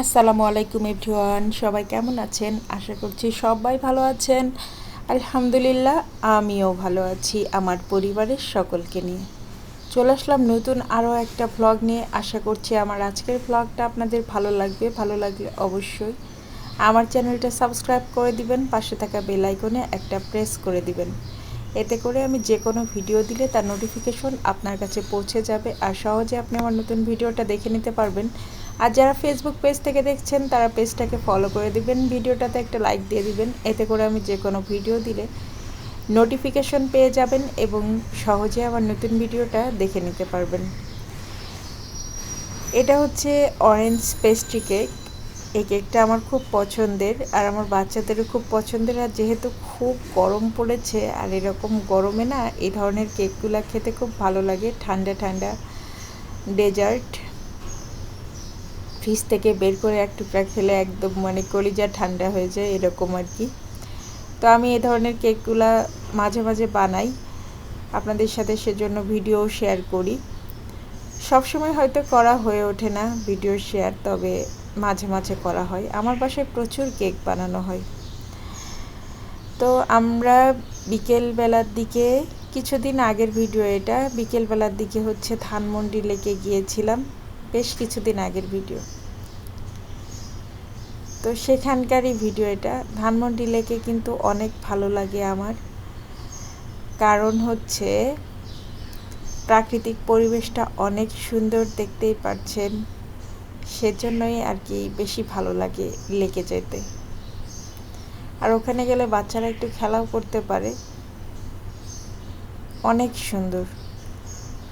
আসসালামু আলাইকুম এভরিওয়ান, সবাই কেমন আছেন? আশা করছি সবাই ভালো আছেন। আলহামদুলিল্লাহ, আমিও ভালো আছি, আমার পরিবারের সকলকে নিয়ে। চলে আসলাম নতুন আরও একটা ভ্লগ নিয়ে। আশা করছি আমার আজকের ভ্লগটা আপনাদের ভালো লাগবে, ভালো লাগলে অবশ্যই আমার চ্যানেলটা সাবস্ক্রাইব করে দিবেন, পাশে থাকা বেল আইকনে একটা প্রেস করে দিবেন। এতে করে আমি যে কোনো ভিডিও দিলে তার নোটিফিকেশন আপনার কাছে পৌঁছে যাবে আর সহজে আপনি আমার নতুন ভিডিওটা দেখে নিতে পারবেন। আর যারা ফেসবুক পেজ থেকে দেখছেন, তারা পেজটাকে ফলো করে দিবেন। ভিডিওটাতে একটা লাইক দিয়ে দিবেন। এতে করে আমি যে কোনো ভিডিও দিলে নোটিফিকেশন পেয়ে যাবেন এবং সহজে আমার নতুন ভিডিওটা দেখে নিতে পারবেন। এটা হচ্ছে অরেঞ্জ পেস্ট্রি কেক এই কেকটা আমার খুব পছন্দের আর আমার বাচ্চাদেরও খুব পছন্দের। আর যেহেতু খুব গরম পড়েছে আর এরকম গরমে না, এই ধরনের কেকগুলো খেতে খুব ভালো লাগে। ঠান্ডা ঠান্ডা ডেজার্ট ফ্রিজ থেকে বের করে এক টুকরা খেলে একদম মানে কলিজা ঠান্ডা হয়ে যায়, এরকম আর কি। তো আমি এ ধরনের কেকগুলা মাঝে মাঝে বানাই, আপনাদের সাথে সেজন্য ভিডিও শেয়ার করি। সবসময় হয়তো করা হয়ে ওঠে না ভিডিও শেয়ার তবে মাঝে মাঝে করা হয়। আমার বাসায় প্রচুর কেক বানানো হয়। তো আমরা বিকেল বেলার দিকে, কিছুদিন আগের ভিডিও এটা বিকেল বেলার দিকে হচ্ছে ধানমন্ডি লেকে গিয়েছিলাম, বেশ কিছুদিন আগের ভিডিও তো সেখানকারই ভিডিও এটা। ধানমন্ডি লেকে কিন্তু অনেক ভালো লাগে আমার। কারণ হচ্ছে, প্রাকৃতিক পরিবেশটা অনেক সুন্দর দেখতেই পাচ্ছেন সেজন্যই আর কি বেশি ভালো লাগে লেকে যেতে। আর ওখানে গেলে বাচ্চারা একটু খেলাও করতে পারে। অনেক সুন্দর।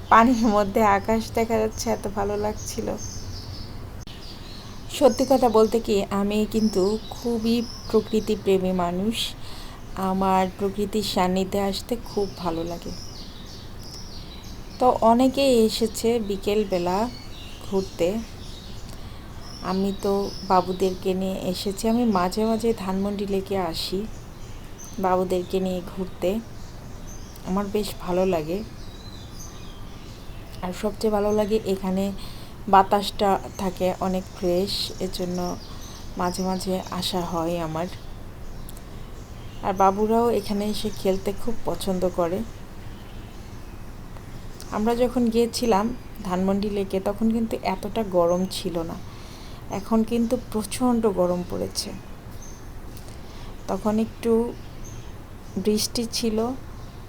পানির মধ্যে আকাশ দেখা যাচ্ছে, এত ভালো লাগছিল। সত্যি কথা বলতে কি, আমি কিন্তু খুবই প্রকৃতি প্রেমী মানুষ। আমার প্রকৃতির সান্নিধ্যে আসতে খুব ভালো লাগে। তো অনেকেই এসেছে বিকেলবেলা ঘুরতে। আমি তো বাবুদেরকে নিয়ে এসেছি। আমি মাঝে মাঝে ধানমন্ডি লেকে আসি বাবুদেরকে নিয়ে ঘুরতে। আমার বেশ ভালো লাগে। আর সবচেয়ে ভালো লাগে এখানে বাতাসটা থাকে অনেক ফ্রেশ এজন্য মাঝে মাঝে আসা হয় আমার। আর বাবুরাও এখানে এসে খেলতে খুব পছন্দ করে। আমরা যখন গিয়েছিলাম ধানমন্ডি লেকে, তখন কিন্তু এতটা গরম ছিল না। এখন কিন্তু প্রচণ্ড গরম পড়েছে। তখন একটু বৃষ্টি ছিল,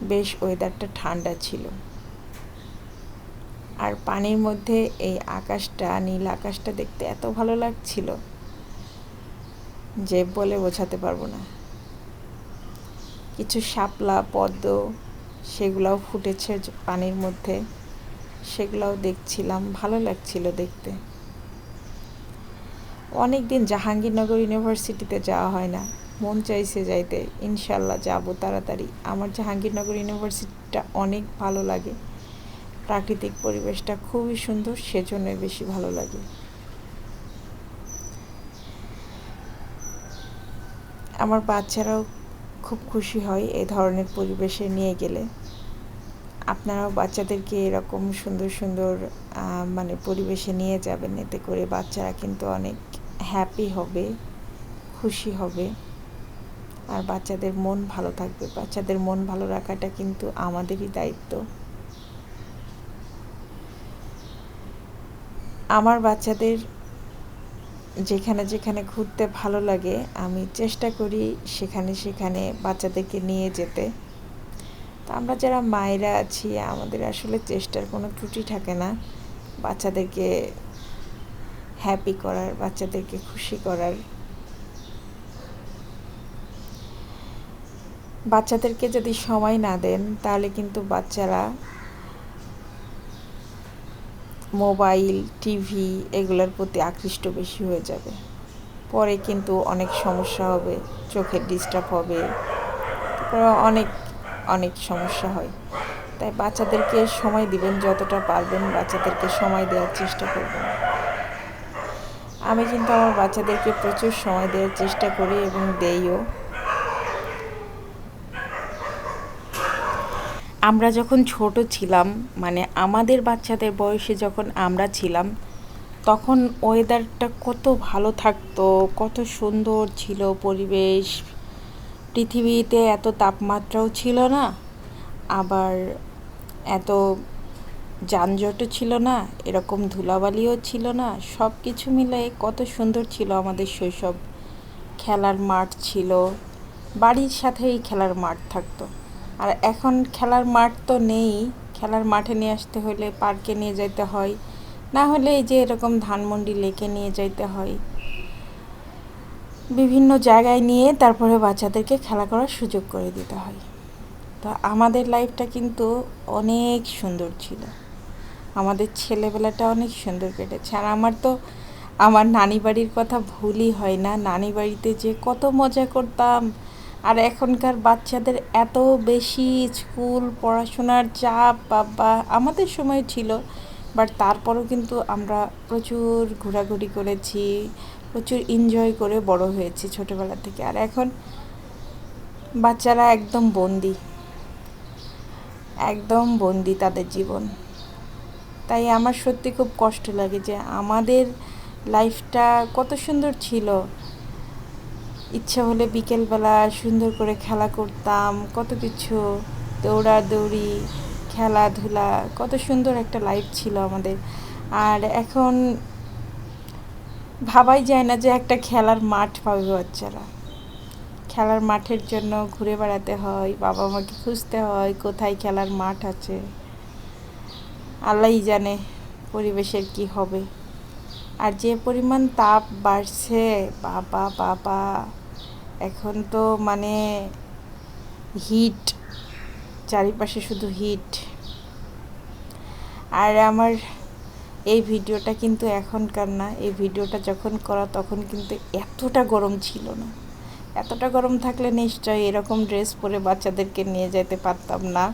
বেশ ওয়েদারটা ঠান্ডা ছিল। আর পানির মধ্যে এই আকাশটা, নীল আকাশটা দেখতে এত ভালো লাগছিল যে বলে বোঝাতে পারব না। কিছু শাপলা, পদ্ম, সেগুলাও ফুটেছে পানির মধ্যে। সেগুলাও দেখছিলাম, ভালো লাগছিল দেখতে। অনেক দিন জাহাঙ্গীরনগর ইউনিভার্সিটিতে যাওয়া হয় না। মন চাইছে যাইতে। ইনশাল্লাহ যাব তাড়াতাড়ি। আমার জাহাঙ্গীরনগর ইউনিভার্সিটিটা অনেক ভালো লাগে। প্রাকৃতিক পরিবেশটা খুবই সুন্দর, সেজন্যই বেশি ভালো লাগে। আমার বাচ্চারাও খুব খুশি হয় এ ধরনের পরিবেশে নিয়ে গেলে। আপনারাও বাচ্চাদেরকে এরকম সুন্দর সুন্দর মানে পরিবেশে নিয়ে যাবেন, এতে করে বাচ্চারা কিন্তু অনেক হ্যাপি হবে, খুশি হবে। আর বাচ্চাদের মন ভালো থাকবে। বাচ্চাদের মন ভালো রাখাটা কিন্তু আমাদেরই দায়িত্ব। আমার বাচ্চাদের যেখানে যেখানে ঘুরতে ভালো লাগে, আমি চেষ্টা করি সেখানে সেখানে বাচ্চাদেরকে নিয়ে যেতে। তো আমরা যারা মায়েরা আছি, আমাদের আসলে চেষ্টার কোনো ত্রুটি থাকে না। বাচ্চাদেরকে হ্যাপি করার, বাচ্চাদেরকে খুশি করার। বাচ্চাদেরকে যদি সময় না দেন, তাহলে কিন্তু বাচ্চারা মোবাইল, টিভি এগুলোর প্রতি আকৃষ্ট বেশি হয়ে যাবে। পরে কিন্তু অনেক সমস্যা হবে, চোখের ডিস্টার্ব হবে। অনেক অনেক সমস্যা হয়। তাই বাচ্চাদেরকে সময় দিবেন, যতটা পারবেন বাচ্চাদেরকে সময় দেওয়ার চেষ্টা করবেন। আমি কিন্তু আমার বাচ্চাদেরকে প্রচুর সময় দেওয়ার চেষ্টা করি এবং দেইও। আমরা যখন ছোট ছিলাম মানে আমাদের বাচ্চাদের বয়সে যখন আমরা ছিলাম, তখন ওয়েদারটা কত ভালো থাকতো, কত সুন্দর ছিল পরিবেশ। পৃথিবীতে এত তাপমাত্রাও ছিল না, আবার এত যানজটও ছিল না, এরকম ধুলাবালিও ছিল না সব কিছু মিলে কত সুন্দর ছিল আমাদের শৈশব। খেলার মাঠ ছিল, বাড়ির সাথেই খেলার মাঠ থাকতো। আর এখন খেলার মাঠ তো নেই। খেলার মাঠে নিয়ে আসতে হলে পার্কে নিয়ে যেতে হয়। না হলে এই যে এরকম ধানমন্ডি লেকে নিয়ে যাইতে হয়। বিভিন্ন জায়গায় নিয়ে তারপরে বাচ্চাদেরকে খেলা করার সুযোগ করে দিতে হয়। তো আমাদের লাইফটা কিন্তু অনেক সুন্দর ছিল। আমাদের ছেলেবেলাটা অনেক সুন্দর কেটেছে। আর আমার তো, আমার নানি বাড়ির কথা ভুলই হয় না। নানি বাড়িতে যে কত মজা করতাম আর এখনকার বাচ্চাদের এত বেশি স্কুল পড়াশোনার চাপ বা আমাদের সময় ছিল বাট তারপরও কিন্তু আমরা প্রচুর ঘোরাঘুরি করেছি, প্রচুর এনজয় করে বড় হয়েছি ছোটোবেলা থেকে। আর এখন বাচ্চারা একদম বন্দি একদম বন্দি তাদের জীবন। তাই আমার সত্যি খুব কষ্ট লাগে যে আমাদের লাইফটা কত সুন্দর ছিল। ইচ্ছা হলে বিকেলবেলা সুন্দর করে খেলা করতাম, কত কিছু, দৌড়াদৌড়ি, খেলাধুলা, কত সুন্দর একটা লাইফ ছিল আমাদের। আর এখন ভাবাই যায় না যে একটা খেলার মাঠ পাবে বাচ্চারা। খেলার মাঠের জন্য ঘুরে বেড়াতে হয়, বাবা মাকে খুঁজতে হয়, কোথায় খেলার মাঠ আছে। আল্লাহই জানে পরিবেশের কি হবে। আর যে পরিমাণ তাপ বাড়ছে, বাবা বাবা এখন তো মানে হিট চারিপাশে শুধু হিট আর আমার এই ভিডিওটা কিন্তু এখনকার না, এই ভিডিওটা যখন করা তখন কিন্তু এতটা গরম ছিল না। এতটা গরম থাকলে নিশ্চয়ই এরকম ড্রেস পরে বাচ্চাদেরকে নিয়ে যেতে পারতাম না।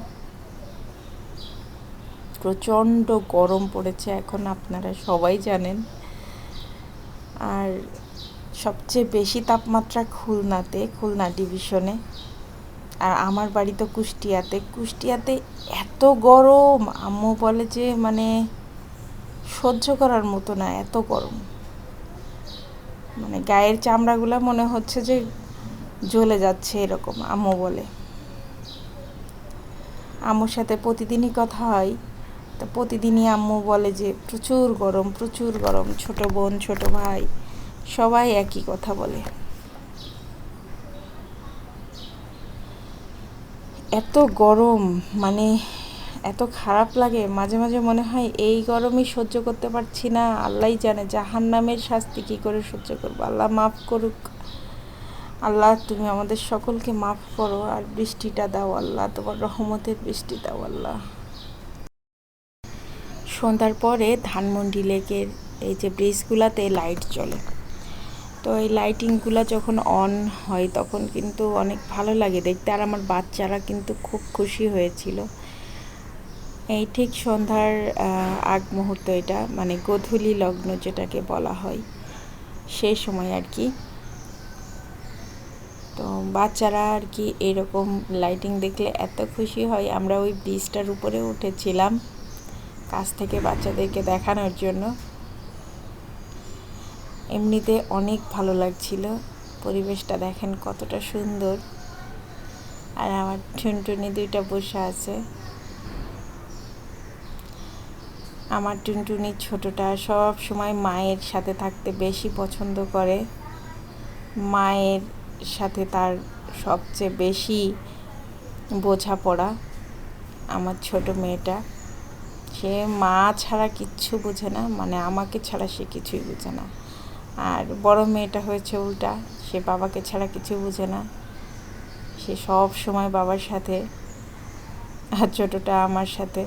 প্রচণ্ড গরম পড়েছে এখন আপনারা সবাই জানেন। আর সবচেয়ে বেশি তাপমাত্রা খুলনাতে, খুলনা ডিভিশনে। আর আমার বাড়ি তো কুষ্টিয়াতে। কুষ্টিয়াতে এত গরম! আম্মু বলে যে মানে সহ্য করার মতো না, এত গরম। মানে গায়ের চামড়াগুলো মনে হচ্ছে যে, জ্বলে যাচ্ছে এরকম, আম্মু বলে। আম্মুর সাথে প্রতিদিনই কথা হয়। তো প্রতিদিনই আম্মু বলে যে, প্রচুর গরম প্রচুর গরম, ছোট বোন, ছোট ভাই। সবাই একই কথা বলে। এত গরম মানে এত খারাপ লাগে, মাঝে মাঝে মনে হয় এই গরমই সহ্য করতে পারছি না। আল্লাহ জানে জাহান নামের শাস্তি কী করে সহ্য করব? আল্লাহ মাফ করুক। আল্লাহ, তুমি আমাদের সকলকে মাফ করো আর বৃষ্টিটা দাও আল্লাহ, তোমার রহমতের বৃষ্টি দাও আল্লাহ। সন্ধ্যার পরে ধানমন্ডি লেকের এই যে ব্রিজগুলাতে লাইট জ্বলে। তো এই লাইটিংগুলো যখন অন হয় তখন কিন্তু অনেক ভালো লাগে দেখতে। আর আমার বাচ্চারা কিন্তু খুব খুশি হয়েছিল। এই ঠিক সন্ধ্যার আগ মুহূর্ত এটা মানে গধূলি লগ্ন যেটাকে বলা হয়, সেই সময় আর কি। তো বাচ্চারা আর কি এরকম লাইটিং দেখলে এত খুশি হয়। আমরা ওই ব্রিজটার উপরে উঠেছিলাম, কাছ থেকে বাচ্চাদেরকে দেখানোর জন্য। এমনিতে অনেক ভালো লাগছিল। পরিবেশটা দেখেন কতটা সুন্দর। আর আমার টুনটুনি দুইটা বসে আছে। আমার টুনটুনি ছোটটা সব সময় মায়ের সাথে থাকতে বেশি পছন্দ করে। মায়ের সাথে তার সবচেয়ে বেশি বোঝাপড়া আমার ছোট মেয়েটা। সে মা ছাড়া কিচ্ছু বোঝে না মানে আমাকে ছাড়া সে কিছুই বোঝে না। আর বড় মেয়েটা হয়েছে উল্টা। সে বাবাকে ছাড়া কিছু বোঝে না। সে সব সময় বাবার সাথে আর ছোটোটা আমার সাথে।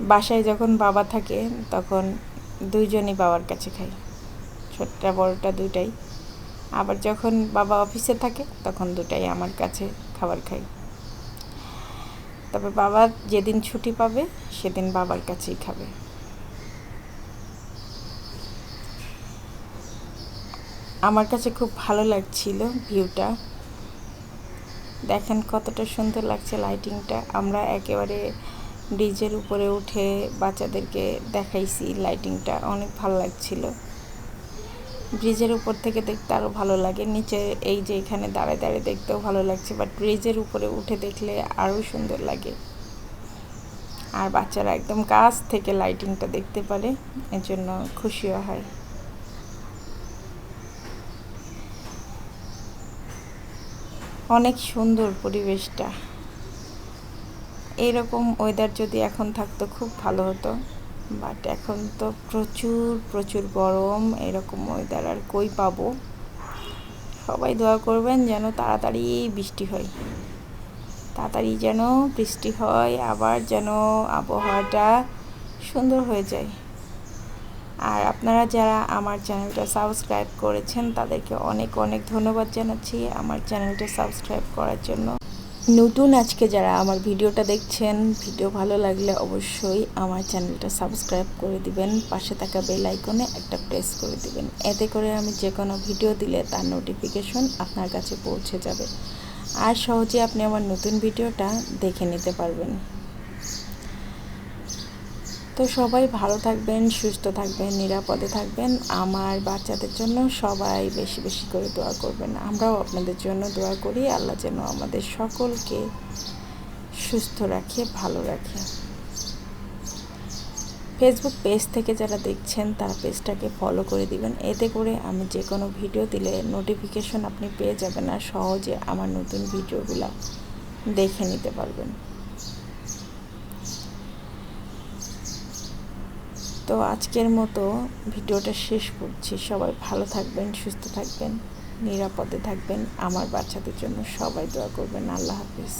বাসায় যখন বাবা থাকে, তখন দুইজনই বাবার কাছে খাই। ছোটটা, বড়টা দুটাই আবার যখন বাবা অফিসে থাকে, তখন দুটাই আমার কাছে খাবার খাই। তবে বাবা যেদিন ছুটি পাবে, সেদিন বাবার কাছেই খাবে। আমার কাছে খুব ভালো লাগছিল ভিউটা। দেখেন কতটা সুন্দর লাগছে লাইটিংটা আমরা একেবারে ব্রিজের উপরে উঠে বাচ্চাদেরকে দেখাইছি লাইটিংটা অনেক ভালো লাগছিল। ব্রিজের উপর থেকে দেখতে আরও ভালো লাগে। নিচে এই যে এখানে দাঁড়ায় দাঁড়িয়ে দেখতেও ভালো লাগছে বাট ব্রিজের উপরে উঠে দেখলে আরও সুন্দর লাগে। আর বাচ্চারা একদম কাছ থেকে লাইটিংটা দেখতে পারে এর জন্য খুশিও হয়। অনেক সুন্দর পরিবেশটা। এইরকম ওয়েদার যদি এখন থাকতো খুব ভালো হতো। বাট এখন তো প্রচুর প্রচুর গরম, এরকম ওয়েদার আর কই পাবো? সবাই দোয়া করবেন যেন তাড়াতাড়ি বৃষ্টি হয়। তাড়াতাড়ি যেন বৃষ্টি হয়, আবার যেন আবহাওয়াটা সুন্দর হয়ে যায়। আর আপনারা যারা আমার চ্যানেলটা সাবস্ক্রাইব করেছেন, তাদেরকে অনেক অনেক ধন্যবাদ জানাচ্ছি আমার চ্যানেলটা সাবস্ক্রাইব করার জন্য। নতুন আজকে যারা আমার ভিডিওটা দেখছেন, ভিডিও ভালো লাগলে অবশ্যই আমার চ্যানেলটা সাবস্ক্রাইব করে দিবেন, পাশে থাকা বেল আইকনে একটা প্রেস করে দিবেন। এতে করে আমি যে কোনো ভিডিও দিলে তার নোটিফিকেশন আপনার কাছে পৌঁছে যাবে। আর সহজে আপনি আমার নতুন ভিডিওটা দেখে নিতে পারবেন। তো সবাই ভালো থাকবেন, সুস্থ থাকবেন, নিরাপদে থাকবেন। আমার বাচ্চাদের জন্য সবাই বেশি বেশি করে দোয়া করবেন। আমরাও আপনাদের জন্য দোয়া করি। আল্লাহ যেন আমাদের সকলকে সুস্থ রাখে, ভালো রাখে। ফেসবুক পেজ থেকে যারা দেখছেন, তারা পেজটাকে ফলো করে দিবেন। এতে করে আমি যে কোনো ভিডিও দিলে নোটিফিকেশন আপনি পেয়ে যাবেন আর সহজে আমার নতুন ভিডিওগুলো দেখে নিতে পারবেন। তো আজকের মতো ভিডিওটা শেষ করছি। সবাই ভালো থাকবেন, সুস্থ থাকবেন, নিরাপদে থাকবেন। আমার বাচ্চাদের জন্য সবাই দোয়া করবেন। আল্লাহ হাফিজ।